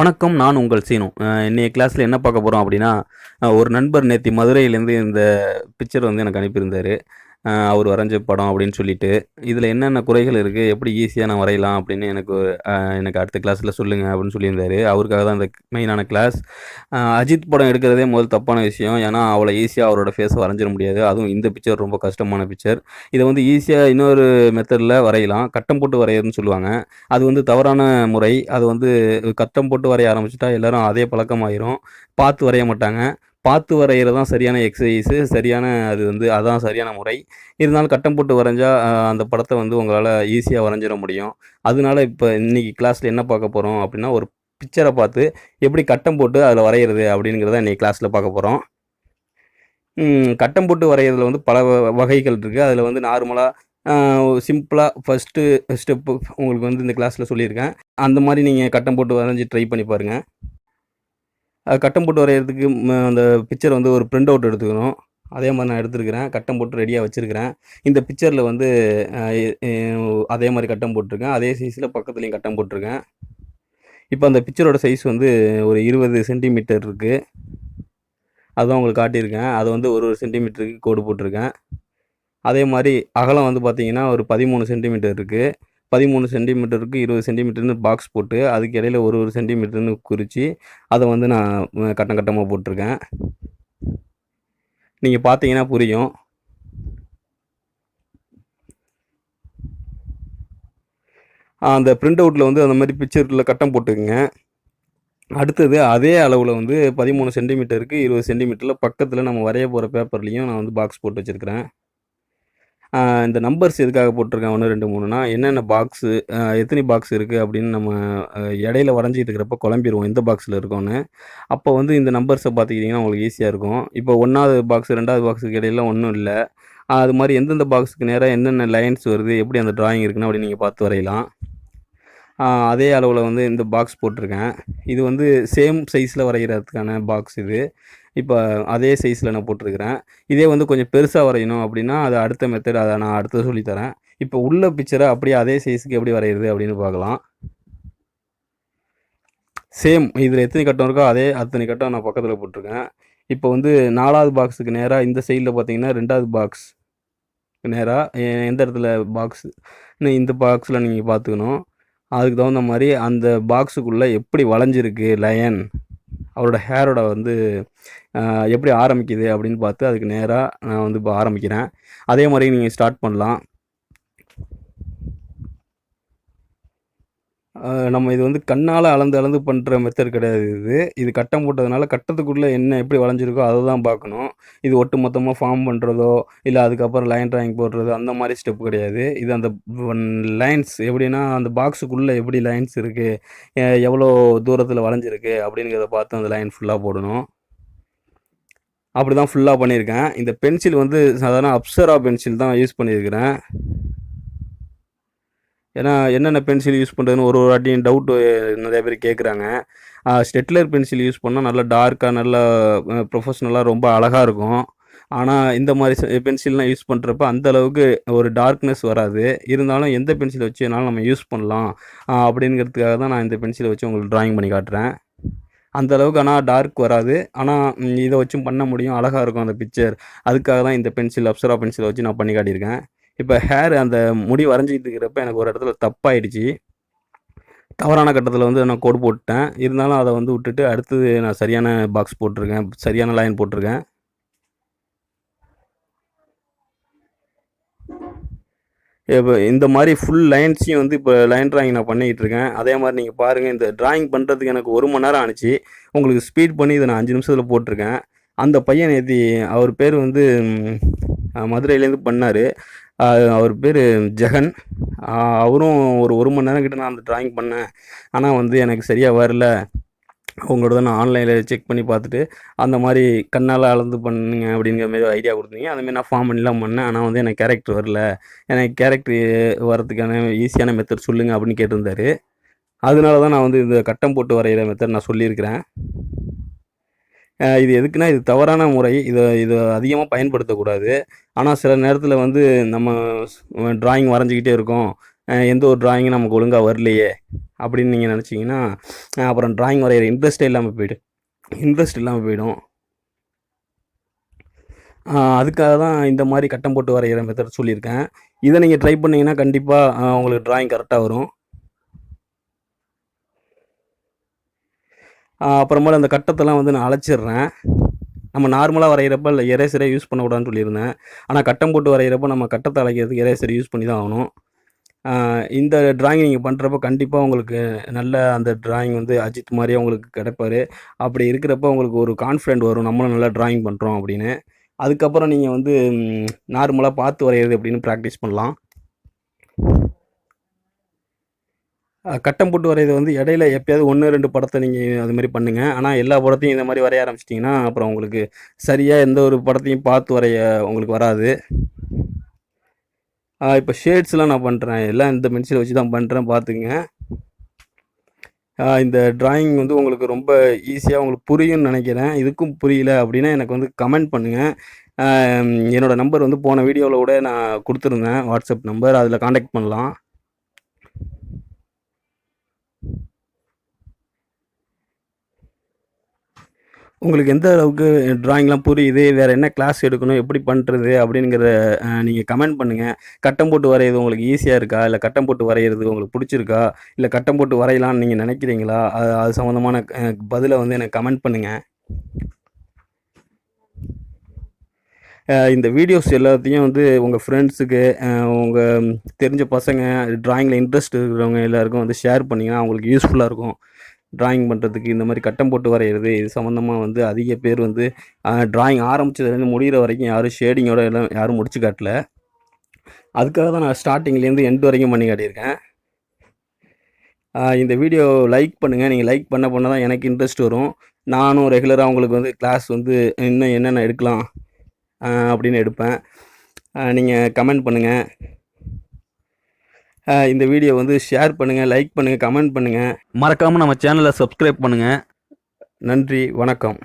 வணக்கம் நான் உங்கள் சீனு. இன்றைய இன்னைய கிளாஸில் என்ன பார்க்க போகிறோம் அப்படின்னா ஒரு நண்பர் நேற்று மதுரையிலேருந்து இந்த பிக்சர் வந்து எனக்கு அனுப்பியிருந்தார். அவர் வரைஞ்ச படம் அப்படின்னு சொல்லிட்டு இதில் என்னென்ன குறைகள் இருக்குது எப்படி ஈஸியாக நான் வரையலாம் அப்படின்னு எனக்கு எனக்கு அடுத்த கிளாஸில் சொல்லுங்கள் அப்படின்னு சொல்லியிருந்தாரு. அவருக்காக தான் இந்த மெயினான கிளாஸ் அஜித் படம் எடுக்கிறதே முதல் தப்பான விஷயம். ஏன்னா அவ்வளோ ஈஸியாக அவரோட ஃபேஸை வரைஞ்சிட முடியாது. அதுவும் இந்த பிக்சர் ரொம்ப கஷ்டமான பிக்சர் இதை வந்து ஈஸியாக இன்னொரு மெத்தடில் வரையலாம். கட்டம் போட்டு வரையறதுன்னு சொல்லுவாங்க. அது வந்து தவறான முறை. அது வந்து கட்டம் போட்டு வரைய ஆரம்பிச்சிட்டா எல்லாரும் அதே பழக்கமாயிரும். பார்த்து வரைய மாட்டாங்க. பார்த்து வரைகிறது தான் சரியான எக்ஸசைஸு சரியான அது வந்து அதான் சரியான முறை. இருந்தாலும் கட்டம் போட்டு வரைஞ்சால் அந்த படத்தை வந்து உங்களால் ஈஸியாக வரைஞ்சிட முடியும். அதனால இப்போ இன்றைக்கி கிளாஸில் என்ன பார்க்க போகிறோம் அப்படின்னா ஒரு பிக்சரை பார்த்து எப்படி கட்டம் போட்டு அதில் வரைகிறது அப்படிங்கிறத இன்னைக்கு கிளாஸில் பார்க்க போகிறோம் கட்டம் போட்டு வரைகிறதுல வந்து பல வ- வகைகள் இருக்குது அதில் வந்து நார்மலாக சிம்பிளாக ஃபஸ்ட்டு ஸ்டெப்பு உங்களுக்கு வந்து இந்த கிளாஸில் சொல்லியிருக்கேன். அந்த மாதிரி நீங்கள் கட்டம் போட்டு வரைஞ்சி ட்ரை பண்ணி பாருங்கள் கட்டம் போட்டு வரைகிறதுக்கு அந்த பிக்சர் வந்து ஒரு பிரிண்ட் அவுட் எடுத்துக்கணும். அதே மாதிரி நான் எடுத்துருக்கிறேன். கட்டம் போட்டு ரெடியாக வச்சுருக்கிறேன். இந்த பிக்சரில் வந்து அதே மாதிரி கட்டம் போட்டிருக்கேன். அதே சைஸில் பக்கத்துலேயும் கட்டம் போட்டிருக்கேன். இப்போ அந்த பிக்சரோட சைஸ் வந்து ஒரு இருபது சென்டிமீட்டர் இருக்குது அதுதான் உங்களுக்கு காட்டியிருக்கேன். அது வந்து ஒரு ஒரு சென்டிமீட்டருக்கு கோடு போட்டிருக்கேன். அதே மாதிரி அகலம் வந்து பார்த்திங்கன்னா ஒரு பதிமூணு சென்டிமீட்டர் இருக்குது பதிமூணு சென்டிமீட்டருக்கு இருபது சென்டிமீட்டர்னு பாக்ஸ் போட்டு அதுக்கு இடையில ஒரு ஒரு சென்டிமீட்டர்னு குறித்து அதை வந்து நான் கட்டம் கட்டமாக போட்டிருக்கேன். நீங்கள் பார்த்தீங்கன்னா புரியும். அந்த பிரிண்ட் அவுட்டில் வந்து அந்த மாதிரி பிக்சரில் கட்டம் போட்டுக்குங்க. அடுத்தது அதே அளவில் வந்து பதிமூணு சென்டிமீட்டருக்கு இருபது சென்டிமீட்டரில் பக்கத்தில் நம்ம வரைய போகிற பேப்பர்லேயும் நான் வந்து பாக்ஸ் போட்டு வச்சுருக்கிறேன். இந்த நம்பர்ஸ் எதுக்காக போட்டிருக்கேன் ஒன்று ரெண்டு மூணுனா என்னென்ன பாக்ஸு எத்தனை பாக்ஸ் இருக்குது அப்படின்னு நம்ம இடையில வரைஞ்சிட்டு இருக்கிறப்ப குழம்பிடுவோம் எந்த பாக்ஸில் இருக்கோன்னு அப்போ வந்து இந்த நம்பர்ஸை பார்த்துக்கிட்டிங்கன்னா உங்களுக்கு ஈஸியாக இருக்கும். இப்போ ஒன்றாவது பாக்ஸ் ரெண்டாவது பாக்ஸுக்கு இடையில ஒன்றும் இல்லை. அது மாதிரி எந்தெந்த பாக்ஸுக்கு நேராக என்னென்ன லைன்ஸ் வருது எப்படி அந்த டிராயிங் இருக்குன்னு அப்படி நீங்கள் பார்த்து வரையலாம். அதே அளவில் வந்து இந்த பாக்ஸ் போட்டிருக்கேன். இது வந்து சேம் சைஸில் வரைகிறதுக்கான பாக்ஸ் இது. இப்போ அதே சைஸில் நான் போட்டிருக்கிறேன். இதே வந்து கொஞ்சம் பெருசாக வரையணும் அப்படின்னா அது அடுத்த மெத்தட் அதை நான் அடுத்து சொல்லித்தரேன். இப்போ உள்ள பிக்சரை அப்படியே அதே சைஸுக்கு எப்படி வரைகிறது அப்படின்னு பார்க்கலாம். சேம் இதில் எத்தனை கட்டம் இருக்கோ அதே அத்தனை கட்டம் நான் பக்கத்தில் போட்டிருக்கேன். இப்போ வந்து நாலாவது பாக்ஸுக்கு நேராக இந்த சைடில் பார்த்தீங்கன்னா ரெண்டாவது பாக்ஸ் நேராக எந்த இடத்துல பாக்ஸ் இந்த பாக்ஸில் நீங்கள் பார்த்துக்கணும். அதுக்கு தகுந்த மாதிரி அந்த பாக்ஸுக்குள்ளே எப்படி வளைஞ்சிருக்கு லயன் அவரோட ஹேரோட வந்து எப்படி ஆரம்பிக்குது அப்படின்னு பார்த்து அதுக்கு நேராக நான் வந்து இப்போ ஆரம்பிக்கிறேன். அதே மாதிரி நீங்கள் ஸ்டார்ட் பண்ணலாம். நம்ம இது வந்து கண்ணால் அளந்து அளந்து பண்ணுற மெத்தட் கிடையாது இது. இது கட்டம் போட்டதுனால கட்டத்துக்குள்ளே என்ன எப்படி வளைஞ்சிருக்கோ அதை தான் பார்க்கணும். இது ஒட்டு மொத்தமாக ஃபார்ம் பண்ணுறதோ இல்லை அதுக்கப்புறம் லைன் ட்ராயிங் போடுறது அந்த மாதிரி ஸ்டெப் கிடையாது. இது அந்த லைன்ஸ் எப்படின்னா அந்த பாக்ஸுக்குள்ளே எப்படி லைன்ஸ் இருக்குது எவ்வளோ தூரத்தில் வளைஞ்சிருக்கு அப்படிங்கிறத பார்த்து அந்த லைன் ஃபுல்லாக போடணும். அப்படி தான் ஃபுல்லாக பண்ணியிருக்கேன். இந்த பென்சில் வந்து சாதாரண அப்சரா பென்சில் தான் யூஸ் பண்ணியிருக்கிறேன். ஏன்னா என்னென்ன பென்சில் யூஸ் பண்ணுறதுன்னு ஒரு ஒரு வாட்டியும் டவுட்டு நிறைய பேர் கேட்குறாங்க ஸ்டெட்லர் பென்சில் யூஸ் பண்ணால் நல்லா டார்க்காக நல்லா ப்ரொஃபஷ்னலாக ரொம்ப அழகாக இருக்கும். ஆனால் இந்த மாதிரி பென்சில்லாம் யூஸ் பண்ணுறப்ப அந்த அளவுக்கு ஒரு டார்க்னஸ் வராது. இருந்தாலும் எந்த பென்சில் வச்சு வேணாலும் நம்ம யூஸ் பண்ணலாம். அப்படிங்கிறதுக்காக தான் நான் இந்த பென்சிலை வச்சு உங்களுக்கு ட்ராயிங் பண்ணி காட்டுறேன். அந்த அளவுக்கு ஆனால் டார்க் வராது. ஆனால் இதை வச்சும் பண்ண முடியும். அழகாக இருக்கும் அந்த பிக்சர் அதுக்காக தான் இந்த பென்சில் அப்சரா பென்சிலை வச்சு நான் பண்ணி காட்டியிருக்கேன். இப்போ ஹேர் அந்த முடி வரைஞ்சிட்டு இருக்கிறப்ப எனக்கு ஒரு இடத்துல தப்பாயிடுச்சு. தவறான கட்டத்தில் வந்து நான் கோடு போட்டுட்டேன். இருந்தாலும் அதை வந்து விட்டுட்டு அடுத்தது நான் சரியான பாக்ஸ் போட்டிருக்கேன். சரியான லைன் போட்டிருக்கேன். இப்போ இந்த மாதிரி ஃபுல் லைன்ஸையும் வந்து இப்போ லைன் டிராயிங் நான் பண்ணிக்கிட்டு இருக்கேன். அதே மாதிரி நீங்கள் பாருங்கள் இந்த டிராயிங் பண்ணுறதுக்கு எனக்கு ஒரு மணி நேரம் ஆணுச்சு உங்களுக்கு ஸ்பீட் பண்ணி இதை நான் அஞ்சு நிமிஷத்தில் போட்டிருக்கேன். அந்த பையன் நேற்று அவர் பேர் வந்து மதுரையிலேருந்து பண்ணார். அவர் பேர் ஜெகன். அவரும் ஒரு ஒரு மணி நேரம் கிட்ட நான் அந்த ட்ராயிங் பண்ணேன். ஆனால் வந்து எனக்கு சரியாக வரல. உங்களோட நான் ஆன்லைனில் செக் பண்ணி பார்த்துட்டு அந்த மாதிரி கண்ணால் அளந்து பண்ணுங்க அப்படிங்கிற மாதிரி ஐடியா கொடுத்தீங்க. அந்த நான் ஃபார்ம் பண்ணிலாம் பண்ணேன். ஆனால் வந்து எனக்கு கேரக்டர் வரல. எனக்கு கேரக்டர் வரதுக்கான ஈஸியான மெத்தட் சொல்லுங்கள் அப்படின்னு கேட்டிருந்தாரு. அதனால தான் நான் வந்து இந்த கட்டம் போட்டு வரைகிற மெத்தட் நான் சொல்லியிருக்கிறேன். இது எதுக்குன்னா இது தவறான முறை. இதை இதை அதிகமாக பயன்படுத்தக்கூடாது. ஆனால் சில நேரத்தில் வந்து நம்ம டிராயிங் வரைஞ்சிக்கிட்டே இருக்கோம். எந்த ஒரு டிராயிங்கும் நமக்கு ஒழுங்காக வரலையே அப்படின்னு நீங்கள் நினச்சிங்கன்னா அப்புறம் டிராயிங் வரைகிற இன்ட்ரெஸ்ட்டே இல்லாமல் போயிடும் இன்ட்ரெஸ்ட் இல்லாமல் போயிடும். அதுக்காக தான் இந்த மாதிரி கட்டம் போட்டு வரைகிற மெத்தட் சொல்லியிருக்கேன். இதை நீங்கள் ட்ரை பண்ணிங்கன்னா கண்டிப்பாக உங்களுக்கு டிராயிங் கரெக்டாக வரும். அப்புறமேல அந்த கட்டத்தெல்லாம் வந்து நான் அழைச்சிடுறேன் நம்ம நார்மலாக வரைகிறப்ப இல்லை எரேசரே யூஸ் பண்ணக்கூடாதுன்னு சொல்லியிருந்தேன். ஆனால் கட்டம் போட்டு வரைகிறப்ப நம்ம கட்டத்தை அழைக்கிறதுக்கு எரேசர் யூஸ் பண்ணி தான் ஆகணும். இந்த டிராயிங் நீங்கள் பண்ணுறப்ப கண்டிப்பாக உங்களுக்கு நல்ல அந்த டிராயிங் வந்து அஜித் மாதிரியே உங்களுக்கு கிடைப்பாரு. அப்படி இருக்கிறப்ப உங்களுக்கு ஒரு கான்ஃபிடென்ட் வரும். நம்மளும் நல்லா டிராயிங் பண்ணுறோம் அப்படின்னு. அதுக்கப்புறம் நீங்கள் வந்து நார்மலாக பார்த்து வரைகிறது அப்படின்னு ப்ராக்டிஸ் பண்ணலாம். கட்டம் போட்டு வரைகிறது வந்து இடையில எப்பயாவது ஒன்று ரெண்டு படத்தை நீங்கள் அது மாதிரி பண்ணுங்கள் ஆனால் எல்லா படத்தையும் இந்த மாதிரி வரைய ஆரம்பிச்சிட்டிங்கன்னா அப்புறம் உங்களுக்கு சரியாக எந்த ஒரு படத்தையும் பார்த்து வரைய உங்களுக்கு வராது. இப்போ ஷேட்ஸ்லாம் நான் பண்ணுறேன் எல்லாம் இந்த பென்சிலை வச்சு தான் பண்ணுறேன் பார்த்துக்குங்க. இந்த டிராயிங் வந்து உங்களுக்கு ரொம்ப ஈஸியாக உங்களுக்கு புரியும்னு நினைக்கிறேன். இதுக்கும் புரியல அப்படின்னா எனக்கு வந்து கமெண்ட் பண்ணுங்கள் என்னோடய நம்பர் வந்து போன வீடியோவில் கூட நான் கொடுத்துருந்தேன். வாட்ஸ்அப் நம்பர் அதில் காண்டாக்ட் பண்ணலாம். உங்களுக்கு எந்த அளவுக்கு டிராயிங்லாம் புரியுது? வேறு என்ன கிளாஸ் எடுக்கணும்? எப்படி பண்ணுறது அப்படிங்கிற நீங்கள் கமெண்ட் பண்ணுங்கள் கட்டம் போட்டு வரைகிறது உங்களுக்கு ஈஸியாக இருக்கா? இல்லை கட்டம் போட்டு வரைகிறது உங்களுக்கு பிடிச்சிருக்கா? இல்லை கட்டம் போட்டு வரையலாம்னு நீங்கள் நினைக்கிறீங்களா? அது அது சம்மந்தமான பதிலை வந்து எனக்கு கமெண்ட் பண்ணுங்கள் இந்த வீடியோஸ் எல்லாத்தையும் வந்து உங்கள் ஃப்ரெண்ட்ஸுக்கு உங்கள் தெரிஞ்ச பசங்க ட்ராயிங்கில் இன்ட்ரெஸ்ட் இருக்கிறவங்க எல்லாருக்கும் வந்து ஷேர் பண்ணிங்கன்னா அவங்களுக்கு யூஸ்ஃபுல்லாக இருக்கும். டிராயிங் பண்ணுறதுக்கு இந்த மாதிரி கட்டம் போட்டு வரைகிறது இது சம்மந்தமாக வந்து அதிக பேர் வந்து டிராயிங் ஆரம்பிச்சதுலேருந்து முடிகிற வரைக்கும் யாரும் ஷேடிங்கோட எல்லாம் யாரும் முடிச்சு காட்டல. அதுக்காக தான் நான் ஸ்டார்டிங்லேருந்து எண்ட் வரைக்கும் பண்ணி காட்டியிருக்கேன். இந்த வீடியோ லைக் பண்ணுங்கள் நீங்கள் லைக் பண்ண பண்ண தான் எனக்கு இன்ட்ரெஸ்ட் வரும். நானும் ரெகுலராக உங்களுக்கு வந்து கிளாஸ் வந்து இன்னும் என்னென்ன எடுக்கலாம் அப்படின்னு எடுப்பேன். நீங்கள் கமெண்ட் பண்ணுங்கள் இந்த வீடியோ வந்து ஷேர் பண்ணுங்கள் லைக் பண்ணுங்கள் கமெண்ட் பண்ணுங்கள் மறக்காமல் நம்ம சேனலை சப்ஸ்கிரைப் பண்ணுங்கள் நன்றி வணக்கம்.